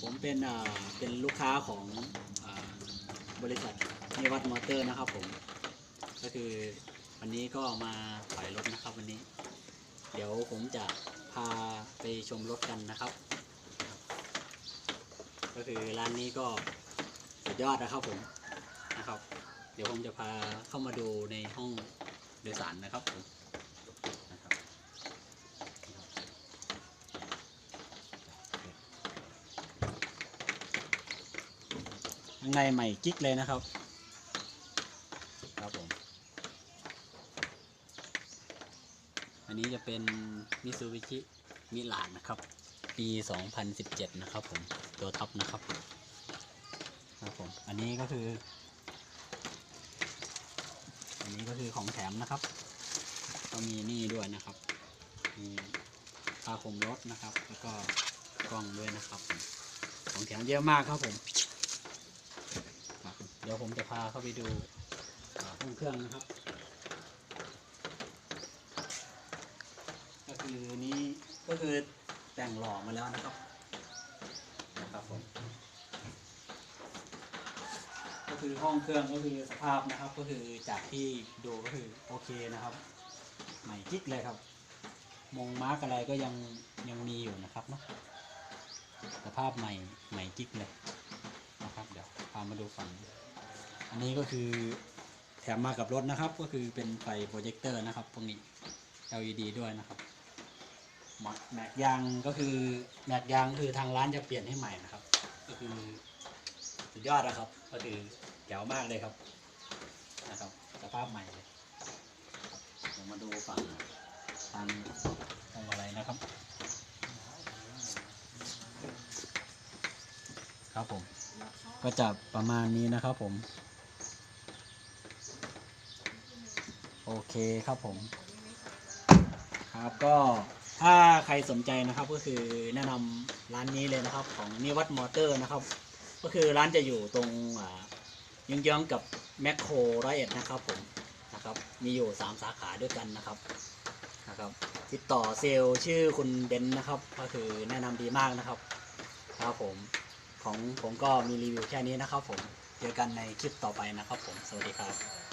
ผมเป็นอ่าเป็นลูกค้าของอบริษัทนิวัตมอเตอร์นะครับผมก็คือวันนี้ก็มาถอยรถนะครับวันนี้ เดี๋ยวผมจะพาไปชมรถกันนะครับ ก็คือร้านนี้ก็สุดยอดนะครับผมนะครับ เดี๋ยวผมจะพาเข้ามาดูในห้องโดยสารนะครับผมนะครับ ข้างในใหม่กิ๊กเลยนะครับ ครับผม อันนี้จะเป็นมิซูบิชิมิลานนะครับ ปี 2017 นะครับผม ตัวท็อปนะครับ ครับผม อันนี้ก็คือ อันนี้ก็คือของแถมนะครับ ก็มีนี่ด้วยนะครับ มีผ้าคลุมรถนะครับ แล้วก็กล้องด้วยนะครับ ของแถมเยอะมากครับผม ดี๋ยวผมจะพาเข้าไปดูห้องเครื่องนะครับ ก็คือนี้ก็คือแต่งหล่อมาแล้วนะครับนะครับผมก็คือห้องเครื่องก็คือสภาพนะครับ ก็คือจากที่ดูก็คือโอเคนะครับ ใหม่กิ๊กเลยครับ มงมาร์กอะไรก็ยังยังมีอยู่นะครับเนาะสภาพใหม่ใหม่กิ๊กเลยนะครับ เดี๋ยวพามาดูฝั่ง อันนี้ก็คือแถมมากับรถนะครับ ก็คือเป็นไฟโปรเจคเตอร์นะครับพวกนี้ LED ด้วยนะครับแม็กแม็กยางก็คือแม็กยางคือทางร้านจะเปลี่ยนให้ใหม่นะครับ ก็คือสุดยอดนะครับ ก็คือแจ๋วมากเลยครับนะครับสภาพใหม่เลยเดี๋ยวมาดูฝั่งทางทางอะไรนะครับ ครับผม ก็จะประมาณนี้นะครับผม โอเคครับผม ครับก็ถ้าใครสนใจนะครับก็คือแนะนำร้านนี้เลยนะครับ ของนิวัตมอเตอร์นะครับ ก็คือร้านจะอยู่ตรงอ่าเยื้องๆกับแมคโครร้อยเอ็ดนะครับผมนะครับ มีอยู่ 3 สาขาด้วยกันนะครับนะครับ ติดต่อเซลล์ชื่อคุณเบนซ์นะครับ ก็คือแนะนำดีมากนะครับครับผมของผมก็มีรีวิวแค่นี้นะครับผมเจอกันในคลิปต่อไปนะครับผมสวัสดีครับ